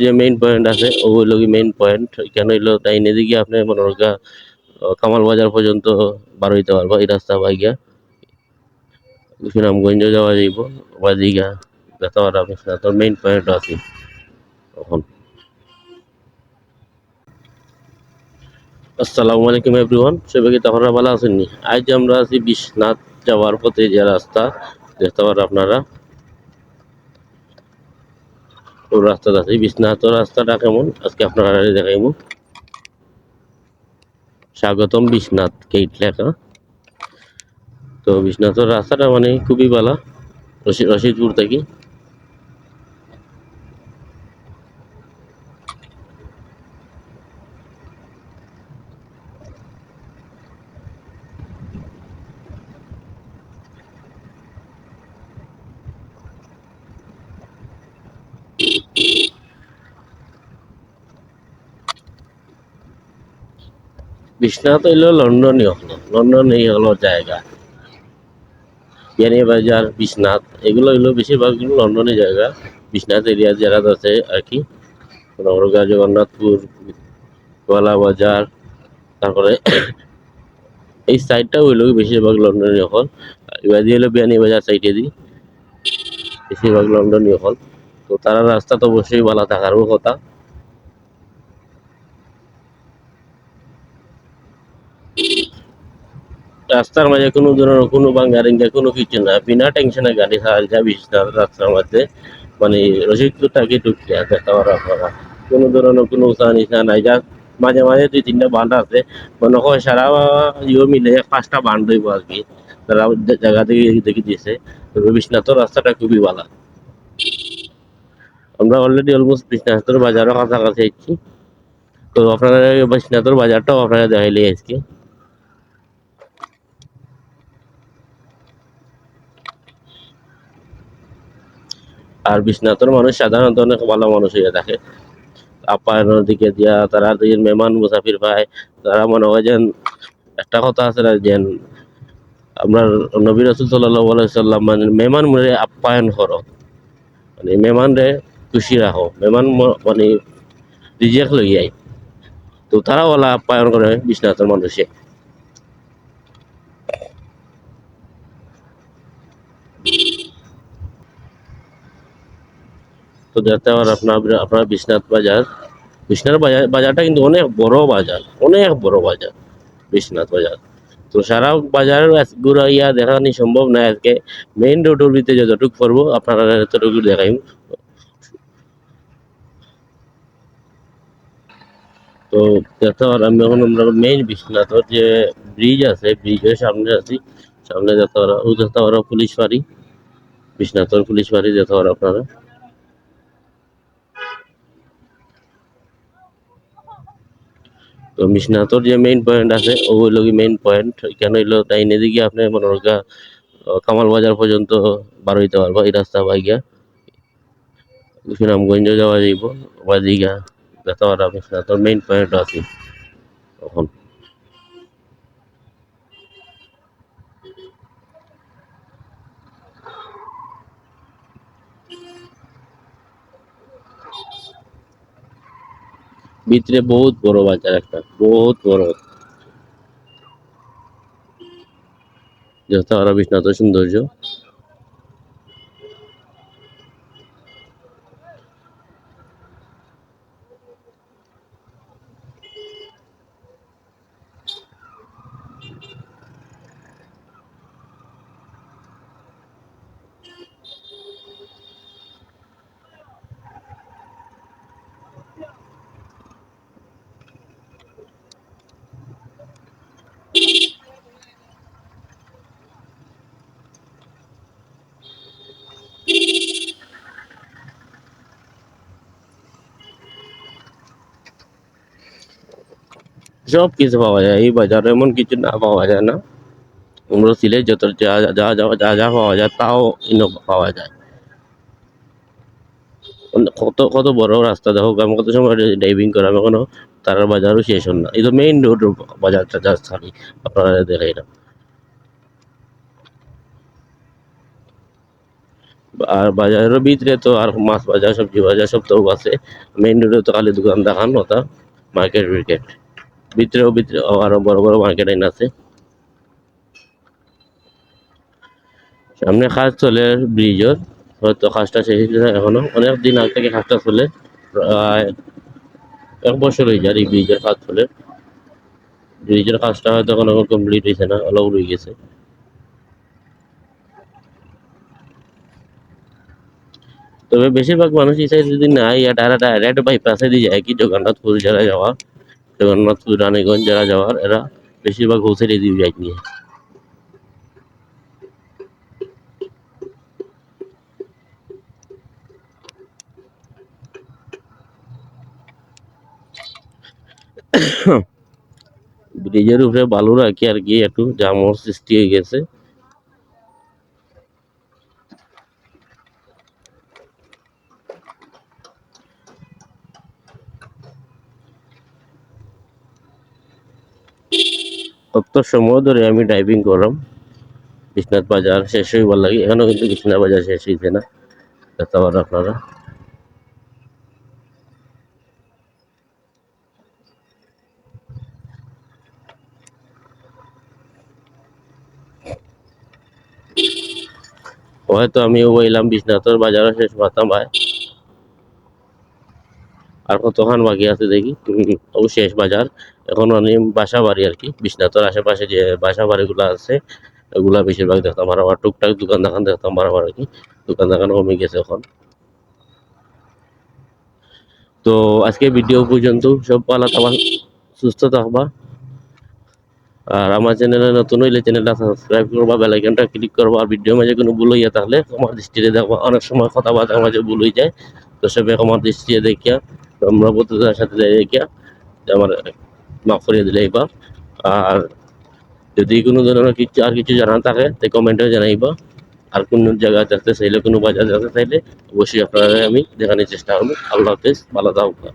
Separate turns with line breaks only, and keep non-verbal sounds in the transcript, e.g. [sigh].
যে main point আছে ওগুলো কি মেইন পয়েন্ট কেন হইল, তাই এদিকে আপনি মনে করেন কামাল বাজার পর্যন্ত বার হইতে পারব, এই রাস্তা বাইগা সুনামগঞ্জ যাওয়া যাইব বা দিঘা যেতে পারব আপনি তোর মেইন পয়েন্ট আছে। এখন। আসসালামু আলাইকুম এভরিওয়ান সবাইকে তাহলে ভালো আছেননি আজ আমরা আছি বিশ্বনাথ যাওয়ার পথে যে রাস্তা, দেখতে পারেন আপনারা। ও রাস্তাটা আছে বিশ্বনাথ রাস্তাটা কেমন? আজকে আপনারা দেখাইব। স্বাগতম বিশ্বনাথ গেট লেখা। তো বিশ্বনাথের রাস্তাটা মানে খুবই ভালো। রশিদ রশিদপুর থেকে। বিশ্বনাথ হইল লন্ডনই হলো লন্ডনই হলো জায়গা। বাজার বিশ্বনাথ, এগুলো হইল বেশিরভাগ লন্ডনের জায়গা। বিশ্বনাথ এরিয়া যারা আছে আর কি। নগরগা, জগন্নাথপুর, গোয়ালা বাজার, তারপরে [coughs] এই সাইডটা হইল বেশিরভাগ লন্ডনই হল। এবার দিয়ে হলো বিয়ানি বাজার সাইডে দিই বেশিরভাগ লন্ডনই হল। তো তারা রাস্তা তো অবশ্যই ভালো থাকারও কথা। রাস্তার মাঝে কোনো ধরনের কোনো বাঙ্গারিঙ্গা কোনো কিছু না, বিনা টেনশনে গাড়ি চালাল যাবি রাস্তার মধ্যে। মানে রসিদপুরটাকে ঢুকলে দেখা আপনারা কোনো ধরনের কোনো উঁচা নিচা নাই, যা মাঝে মাঝে দুই তিনটা বান্ড আছে। মনে হয় সারা ইয়ে মিলে পাঁচটা বান্ড হইব আর কি। তারা জায়গা থেকে দেখে দিয়েছে। বিশ্বনাথের রাস্তাটা খুবই ভালো। আমরা অলরেডি অলমোস্ট বিশ্বনাথের বাজারও কাছাকাছি আছি। তো আপনারা বিশ্বনাথের বাজারটাও আপনারা দেখাইলে আজকে। আর বিশ্বনাথের মানুষ সাধারণত অনেক ভালো মানুষ হয়ে থাকে। আপ্যায়নের দিকে দিয়া তারা দিকে মেহমান মুসাফির পায়। তারা মনে হয় যেন একটা কথা আছে না, যেন আমরা নবী রসুল সাল্লাহ সাল্লাম মানে মেহমান মনে আপ্যায়ন করো। মানে মেহমান রে খুশি রাখো মেহমান মানে রিজেক্ট লই আই তো তারা ওলা আপ্যায়ন করে বিশ্বনাথের মানুষে। তো দেখতে পারেন আপনার আপনার বিশ্বনাথ বাজার বিশ্বনাথ বাজার বাজারটা কিন্তু অনেক বড় বাজার, অনেক বড় বাজার, বিশ্বনাথ বাজার। তো সারা বাজার ঘুরাইয়া দেখানি সম্ভব না আজকে। মেইন রোডের ভিতরে যতটুকু করব আপনারা ততটুকু দেখাই তো দেখতে আমি এখন আমরা মেইন বিশ্বনাথর যে ব্রিজ আছে ব্রিজের সামনে আছি। সামনে যেতে পারা, ও যেতে পারা পুলিশ বাড়ি। বিশ্বনাথর পুলিশ বাড়ি যেতে পারা আপনারা। তো মিশনাথর যে মেইন পয়েন্ট আছে ওগুলো কি মেইন পয়েন্ট কেন হইল, তাই এদিকে আপনি মনে করেন কামাল বাজার পর্যন্ত বার হইতে পারব, এই রাস্তা বাইগা। সুনামগঞ্জ যাওয়া যাইব বা দিঘা যেতে পারব মিশনাথর মেইন পয়েন্ট আছে তখন। ভিতরে বহুত বড় বাজার একটা, বহুত বড়। যত আরও বিষ্ণাত সৌন্দর্য। সব কিছু পাওয়া যায়, এই বাজারে এমন কিছু না পাওয়া যায় না। আমরা সিলেট যত যা যা যা যা যা পাওয়া যায়, তাও পাওয়া যায়। কত কত বড় রাস্তা দেখো আমি কত সময় ড্রাইভিং করা, আমি এখনও তার বাজারও শেষ হন না। এই তো মেইন রোড বাজারটা জাস্ট খালি আপনারা দেখাই না আর বাজারের ভিতরে তো আর মাছ বাজার, সবজি বাজার, সব তো আছে। মেইন রোডে তো খালি দোকান দেখান, ওটা মার্কেট উইকেট ভিতরেও ভিতরে আরও বড় বড় মার্কেট আইন আছে। সামনে কাজ চলে ব্রিজের। হয়তো কাজটা শেষ হয়েছে এখনও। অনেক দিন আগ থেকে কাজটা চলে, প্রায় এক বছর হয়ে যায় এই ব্রিজের কাজ চলে। ব্রিজের কাজটা হয়তো এখনও কমপ্লিট হয়েছে না অলপ রয়ে গেছে। তবে বেশিরভাগ মানুষ এই সাইড যদি নাই, আর ডাইরেক্ট বাইপাসে দিয়ে যায়, কি জগন্নাথপুর যারা যাওয়া। জগন্নাথপুর রানীগঞ্জ যারা যাওয়ার, এরা বেশিরভাগ হোলসেলে দিয়ে যায় নিয়ে। [coughs] ব্রিজের উপরে বালু রাখি আর কি একটু জামর সৃষ্টি হয়ে গেছে। অত সময় ধরে আমি ড্রাইভিং করলাম। বিশ্বনাথ বাজার শেষ হইবার লাগে এখনও কিন্তু বিশ্বনাথ বাজার শেষ হয়েছে না। দেখতে পারেন আপনারা। হয়তো আমিও বইলাম বিশ্বনাথের বাজারও শেষ পাতাম ভাই আর কতক্ষণ বাকি আছে দেখি। [laughs] ও শেষ বাজার। এখন আমি বাসা বাড়ি আর কি। বিশ্বনাথের আশেপাশে যে বাসা বাড়িগুলো আছে এগুলা বেশিরভাগ দেখতাম। আর আমার টুকটাক দোকান দোকান দেখতাম বারবার আর কি। দোকান দোকান কমে গেছে এখন। তো আজকে ভিডিও পর্যন্ত সব পালা তোমার সুস্থ থাকবা। আর আমার চ্যানেলে নতুন হইলে চ্যানেলটা সাবস্ক্রাইব করবা বেল আইকনটা ক্লিক করবা। আর ভিডিও মাঝে কোনো ভুল হইয়া থাকলে তোমার দৃষ্টিতে দেখবা। অনেক সময় কথাবার্তার মাঝে ভুল হয়ে যায়। তো সবে আমার দৃষ্টিতে দেখিয়া তোমরা বন্ধুদের সাথে দেখিয়া যে আমার মাফ করিয়ে দিলে এইবার আর যদি কোনো ধরনের কিছু আর কিছু জানা থাকে, তাই কমেন্টে জানাইবা। আর কোনো জায়গা যাতে চাইলে, কোনো বাজার যাতে চাইলে, অবশ্যই আপনারা আমি দেখানোর চেষ্টা করব। আল্লাহ হাফেজ, ভালো থাকবা